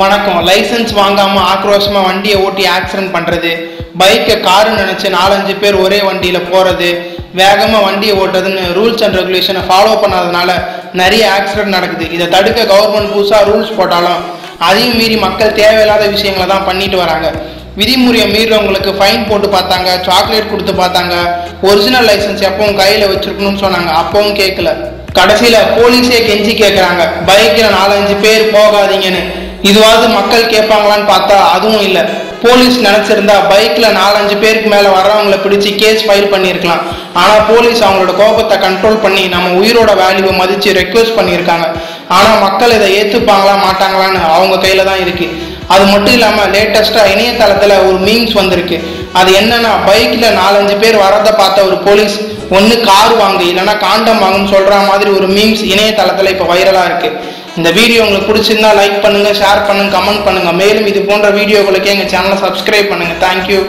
வணக்கம். லைசென்ஸ் வாங்காமல் ஆக்ரோஷமாக வண்டியை ஓட்டி ஆக்சிடென்ட் பண்ணுறது பைக்கை காரு நினச்சி நாலஞ்சு பேர் ஒரே வண்டியில் போகிறது வேகமாக வண்டியை ஓட்டுறதுன்னு ரூல்ஸ் அண்ட் ரெகுலேஷனை ஃபாலோ பண்ணாதனால நிறைய ஆக்சிடென்ட் நடக்குது. இதை தடுக்க கவர்மெண்ட் புதுசாக ரூல்ஸ் போட்டாலும் அதையும் மீறி மக்கள் தேவையில்லாத விஷயங்களை தான் பண்ணிட்டு வராங்க. விதிமுறையை மீறவங்களுக்கு ஃபைன் போட்டு பார்த்தாங்க சாக்லேட் கொடுத்து பார்த்தாங்க ஒரிஜினல் லைசென்ஸ் எப்பவும் கையில் வச்சுருக்கணும்னு சொன்னாங்க. அப்பவும் கேட்கல கடைசியில் போலீஸே கெஞ்சி கேட்குறாங்க பைக்கில் நாலஞ்சு பேர் போகாதீங்கன்னு இதுவாவது மக்கள் கேட்பாங்களான்னு பார்த்தா அதுவும் இல்லை. போலீஸ் நினச்சிருந்தா பைக்கில் நாலஞ்சு பேருக்கு மேலே வர்றவங்கள பிடிச்சி கேஸ் ஃபைல் பண்ணியிருக்கலாம் ஆனால் போலீஸ் அவங்களோட கோபத்தை கண்ட்ரோல் பண்ணி நம்ம உயிரோட வேல்யூவை மதித்து ரெக்வஸ்ட் பண்ணியிருக்காங்க ஆனால் மக்கள் இதை ஏற்றுப்பாங்களா மாட்டாங்களான்னு அவங்க கையில் தான் இருக்குது அது மட்டும் இல்லாமல் லேட்டஸ்ட்டாக இணையதளத்தில் ஒரு மீம்ஸ் வந்திருக்கு. அது என்னன்னா பைக்கில் நாலஞ்சு பேர் வரதை பார்த்த ஒரு போலீஸ் ஒன்று கார் வாங்கு இல்லைன்னா காண்டம் வாங்குன்னு சொல்கிற மாதிரி ஒரு மீம்ஸ் இணையதளத்தில் இப்போ வைரலாக இருக்குது இந்த வீடியோ உங்களுக்கு பிடிச்சிருந்தா லைக் பண்ணுங்கள் ஷேர் பண்ணுங்க கமெண்ட் பண்ணுங்கள் மேலும் இது போன்ற வீடியோக்களுக்கு எங்கள் சேனலை சப்ஸ்கிரைப் பண்ணுங்கள் தேங்க்யூ